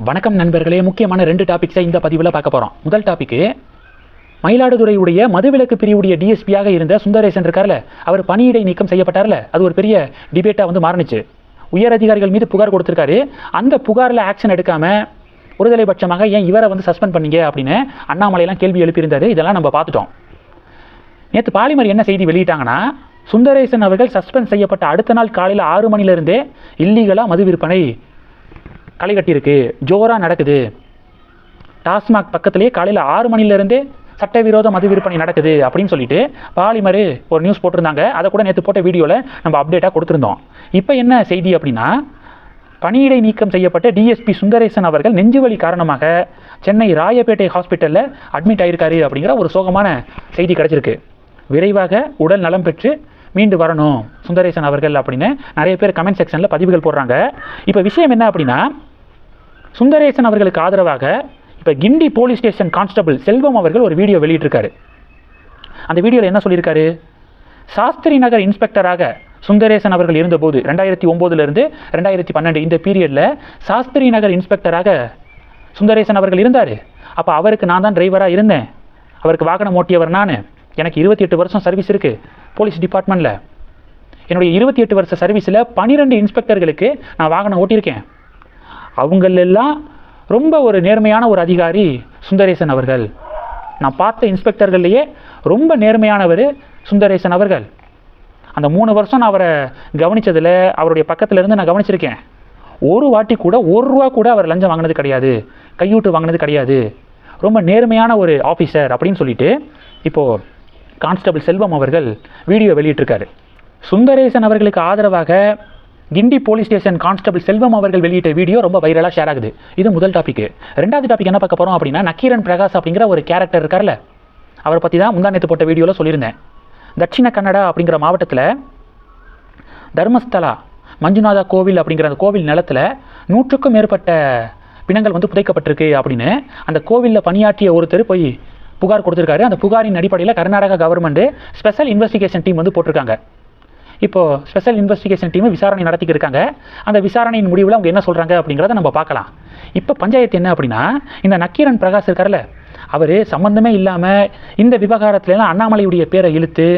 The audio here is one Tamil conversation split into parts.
வணக்கம் நண்பர்களே முக்கியமான ரெண்டு டாபிக்ஸை இந்த பதிவில் பார்க்க போகிறோம் முதல் டாபிக்கு மயிலாடுதுறையுடைய மதுவிலக்கு பிரிவுடைய டிஎஸ்பியாக இருந்த சுந்தரேசன் இருக்கார்ல அவர் பணியிடை நீக்கம் செய்யப்பட்டார்ல அது ஒரு பெரிய டிபேட்டாக வந்து மாறுனுச்சு. உயர் அதிகாரிகள் மீது புகார் கொடுத்துருக்காரு. அந்த புகாரில் ஆக்ஷன் எடுக்காமல் ஒருதலை பட்சமாக ஏன் இவரை வந்து சஸ்பெண்ட் பண்ணீங்க அப்படின்னு அண்ணாமலையெல்லாம் கேள்வி எழுப்பியிருந்தாரு. இதெல்லாம் நம்ம பார்த்துட்டோம். நேற்று பாலிமர் என்ன செய்தி வெளியிட்டாங்கன்னா சுந்தரேசன் அவர்கள் சஸ்பெண்ட் செய்யப்பட்ட அடுத்த நாள் காலையில் ஆறு மணிலிருந்தே இல்லீகலாக மது விற்பனை களை கட்டியிருக்கு. ஜோராக நடக்குது. டாஸ்மாக் பக்கத்துலேயே காலையில் ஆறு மணிலேருந்தே சட்டவிரோத மது விற்பனை நடக்குது அப்படின்னு சொல்லிட்டு பாலிமர் ஒரு நியூஸ் போட்டிருந்தாங்க. அதை கூட நேற்று போட்ட வீடியோவில் நம்ம அப்டேட்டாக கொடுத்துருந்தோம். இப்போ என்ன செய்தி அப்படின்னா பணியிடை நீக்கம் செய்யப்பட்ட டிஎஸ்பி சுந்தரேசன் அவர்கள் நெஞ்சுவலி காரணமாக சென்னை ராயப்பேட்டை ஹாஸ்பிட்டலில் அட்மிட் ஆயிருக்காரு அப்படிங்கிற ஒரு சோகமான செய்தி கிடச்சிருக்கு. விரைவாக உடல் நலம் பெற்று மீண்டு வரணும் சுந்தரேசன் அவர்கள் அப்படின்னு நிறைய பேர் கமெண்ட் செக்ஷனில் பதிவுகள் போடுறாங்க. இப்போ விஷயம் என்ன அப்படின்னா சுந்தரேசன் அவர்களுக்கு ஆதரவாக இப்போ Guindy police station constable Selvam அவர்கள் ஒரு வீடியோ வெளியிட்டிருக்காரு. அந்த வீடியோவில் என்ன சொல்லியிருக்காரு? சாஸ்திரி நகர் இன்ஸ்பெக்டராக சுந்தரேசன் அவர்கள் இருந்தபோது ரெண்டாயிரத்தி ஒம்போதுலேருந்து ரெண்டாயிரத்தி பன்னெண்டு இந்த பீரியடில் சாஸ்திரி நகர் இன்ஸ்பெக்டராக சுந்தரேசன் அவர்கள் இருந்தார். அப்போ அவருக்கு நான் தான் டிரைவராக இருந்தேன். அவருக்கு வாகனம் ஓட்டியவர் நான். எனக்கு இருபத்தி எட்டு வருஷம் சர்வீஸ் இருக்குது போலீஸ் டிபார்ட்மெண்ட்டில் என்னுடைய இருபத்தி எட்டு வருஷ சர்வீஸில் பன்னிரெண்டு இன்ஸ்பெக்டர்களுக்கு நான் வாகனம் ஓட்டியிருக்கேன். அவங்களெல்லாம் ரொம்ப ஒரு நேர்மையான ஒரு அதிகாரி சுந்தரேசன் அவர்கள். நான் பார்த்த இன்ஸ்பெக்டர்கள்லேயே ரொம்ப நேர்மையானவர் சுந்தரேசன் அவர்கள். அந்த மூணு வருஷம் நான் அவரை கவனிச்சதில் அவருடைய பக்கத்தில் இருந்து நான் கவனிச்சிருக்கேன். ஒரு வாட்டி கூட ஒரு ரூபா கூட அவர் லஞ்சம் வாங்கினது கிடையாது. கையூட்டு வாங்கினது கிடையாது. ரொம்ப நேர்மையான ஒரு ஆஃபீஸர் அப்படின்னு சொல்லிட்டு இப்போது கான்ஸ்டபிள் செல்வம் அவர்கள் வீடியோ வெளியிட்டிருக்காரு. சுந்தரேசன் அவர்களுக்கு ஆதரவாக Guindy police station constable Selvam அவர்கள் வெளியிட்ட வீடியோ ரொம்ப வைரலாக ஷேர் ஆகுது. இது முதல் டாபிக் ரெண்டாவது டாபிக் என்ன பார்க்க போகிறோம் அப்படின்னா நக்கீரன் பிரகாஷ் அப்படிங்கிற ஒரு கேரக்டர் இருக்கார்ல. அவரை பற்றி தான் முந்தா போட்ட வீடியோவில் சொல்லியிருந்தேன். தட்சிண கன்னடா அப்படிங்கிற மாவட்டத்தில் தர்மஸ்தலா மஞ்சுநாதா கோவில் அப்படிங்கிற அந்த கோவில் நிலத்தில் நூற்றுக்கும் மேற்பட்ட பிணங்கள் வந்து புதைக்கப்பட்டிருக்கு அப்படின்னு அந்த கோவிலில் பணியாற்றிய ஒருத்தர் போய் புகார் கொடுத்துருக்காரு. அந்த புகாரின் அடிப்படையில் Karnataka government special investigation team வந்து போட்டிருக்காங்க. இப்போது ஸ்பெஷல் இன்வெஸ்டிகேஷன் டீம் விசாரணை நடத்திக்கிட்டு இருக்காங்க. அந்த விசாரணையின் முடிவில் அவங்க என்ன சொல்கிறாங்க அப்படிங்கிறத நம்ம பார்க்கலாம். இப்போ பஞ்சாயத்து என்ன அப்படின்னா இந்த நக்கீரன் பிரகாஷ் இருக்கார்ல அவர் சம்மந்தமே இல்லாமல் இந்த விவகாரத்துலலாம் அண்ணாமலையுடைய பேரை இழுத்து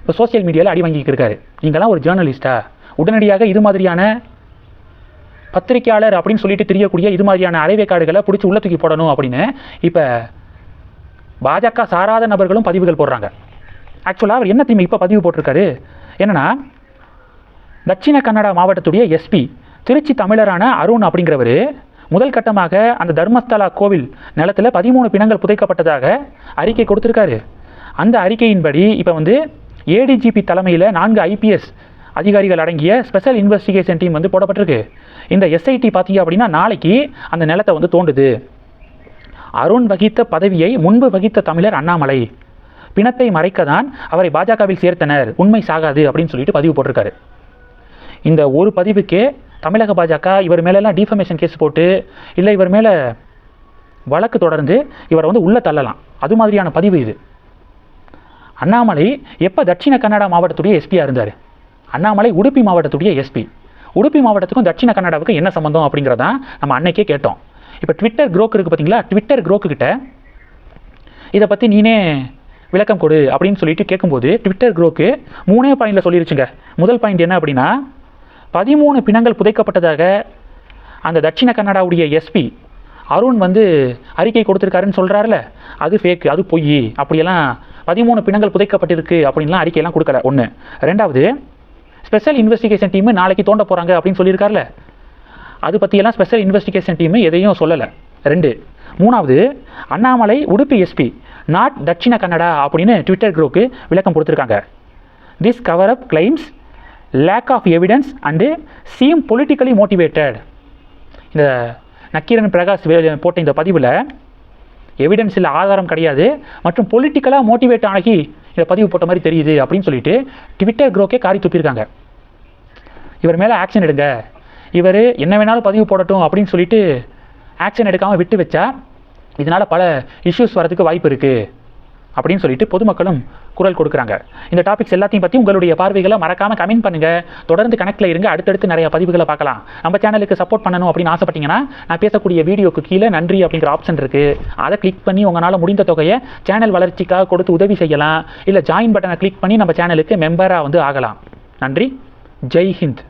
இப்போ சோஷியல் மீடியாவில் அடி வாங்கிக்கிட்டு இருக்காரு. நீங்களாம் ஒரு ஜேர்னலிஸ்டா உடனடியாக இது மாதிரியான பத்திரிக்கையாளர் அப்படின்னு சொல்லிட்டு தெரியக்கூடிய இது மாதிரியான அரைவேக்காடுகளை பிடிச்சி உள்ள தூக்கி போடணும் அப்படின்னு இப்போ பாஜக சாராத நபர்களும் பதிவுகள் போடுறாங்க. ஆக்சுவலாக அவர் என்ன திரும்பி இப்போ பதிவு போட்டிருக்காரு? என்னன்னா தட்சிண கன்னடா மாவட்டத்துடைய எஸ்பி திருச்சி தமிழரான அருண் அப்படிங்கிறவர் முதல் கட்டமாக அந்த தர்மஸ்தலா கோவில் நிலத்தில் பதிமூணு பிணங்கள் புதைக்கப்பட்டதாக அறிக்கை கொடுத்துருக்காரு. அந்த அறிக்கையின்படி இப்போ வந்து ஏடிஜிபி தலைமையில் நான்கு ஐபிஎஸ் அதிகாரிகள் அடங்கிய ஸ்பெஷல் இன்வெஸ்டிகேஷன் டீம் வந்து போடப்பட்டிருக்கு. இந்த எஸ்ஐடி பார்த்தீங்க அப்படின்னா நாளைக்கு அந்த நிலத்தை வந்து தோண்டுது. அருண் வகித்த பதவியை முன்பு வகித்த தமிழர் அண்ணாமலை. பிணத்தை மறைக்க தான் அவரை பாஜகவில் சேர்த்தனர். உண்மை சாகாது அப்படின்னு சொல்லிட்டு பதிவு போட்டிருக்காரு. இந்த ஒரு பதிவுக்கே தமிழக பாஜக இவர் மேலெல்லாம் டிஃபமேஷன் கேஸ் போட்டு இல்லை இவர் மேலே வழக்கு தொடர்ந்து இவரை வந்து உள்ளே தள்ளலாம். அது மாதிரியான பதிவு இது. அண்ணாமலை எப்போ தட்சிண கன்னடா மாவட்டத்துடைய எஸ்பியாக இருந்தார்? அண்ணாமலை உடுப்பி மாவட்டத்துடைய எஸ்பி உடுப்பி மாவட்டத்துக்கும் தட்சிண கன்னடாவுக்கும் என்ன சம்மந்தம் அப்படிங்கிறதான் நம்ம அன்னைக்கே கேட்டோம். இப்போ ட்விட்டர் குரோக் இருக்குது பார்த்தீங்களா ட்விட்டர் குரோக்கு கிட்ட இதை பற்றி நீனே விளக்கம் கொடு அப்படின்னு சொல்லிட்டு கேட்கும்போது ட்விட்டர் குரோக்கு மூணே பாயிண்டில் சொல்லிருச்சுங்க. முதல் பாயிண்ட் என்ன அப்படின்னா பதிமூணு பிணங்கள் புதைக்கப்பட்டதாக அந்த தட்சிண கன்னடாவுடைய எஸ்பி அருண் வந்து அறிக்கை கொடுத்துருக்காருன்னு சொல்கிறாருல அது ஃபேக்கு அது பொய் அப்படியெல்லாம் பதிமூணு பிணங்கள் புதைக்கப்பட்டிருக்கு அப்படின்லாம் அறிக்கையெல்லாம் கொடுக்கல. ஒன்று ரெண்டாவது ஸ்பெஷல் இன்வெஸ்டிகேஷன் டீம் நாளைக்கு தோண்ட போகிறாங்க அப்படின்னு சொல்லியிருக்காருல அது பற்றியெல்லாம் ஸ்பெஷல் இன்வெஸ்டிகேஷன் டீம் எதையும் சொல்லலை. ரெண்டு. மூணாவது அண்ணாமலை உடுப்பி எஸ்பி நாட் தட்சிண கன்னடா அப்படின்னு ட்விட்டர் குரூக்கு விளக்கம் கொடுத்துருக்காங்க. This cover up claims lack of evidence and seem politically motivated இந்த நக்கீரன் பிரகாஷ் போட்ட இந்த பதிவில் எவிடன்ஸ் இல்லை ஆதாரம் கிடையாது மற்றும் பொலிட்டிக்கலாக மோட்டிவேட் ஆகி இதை பதிவு போட்ட மாதிரி தெரியுது அப்படின்னு சொல்லிட்டு ட்விட்டர் குரோக்கே காரி துப்பியிருக்காங்க. இவர் மேலே ஆக்ஷன் எடுங்க. இவர் என்ன வேணாலும் பதிவு போடட்டும் அப்படின்னு சொல்லிட்டு ஆக்ஷன் எடுக்காமல் விட்டு வச்சா இதனால் பல இஷ்யூஸ் வரதுக்கு வாய்ப்பு இருக்குது அப்படின்னு சொல்லிட்டு பொதுமக்களும் குரல் கொடுக்குறாங்க. இந்த டாபிக்ஸ் எல்லாத்தையும் பற்றி உங்களுடைய பார்வைகளை மறக்காமல் கமெண்ட் பண்ணுங்கள் தொடர்ந்து கணக்கில் இருங்க. அடுத்தடுத்து நிறைய பதிவுகளை பார்க்கலாம். நம்ம சேனலுக்கு சப்போர்ட் பண்ணணும் அப்படின்னு ஆசைப்பட்டீங்கன்னா நான் பேசக்கூடிய வீடியோக்கு கீழே நன்றி அப்படிங்கிற ஆப்ஷன் இருக்குது அதை கிளிக் பண்ணி உங்களால் முடிந்த தொகையை சேனல் வளர்ச்சிக்காக கொடுத்து உதவி செய்யலாம். இல்லை ஜாயின் பட்டனை கிளிக் பண்ணி நம்ம சேனலுக்கு மெம்பராக வந்து ஆகலாம். நன்றி. ஜெய் ஹிந்த்.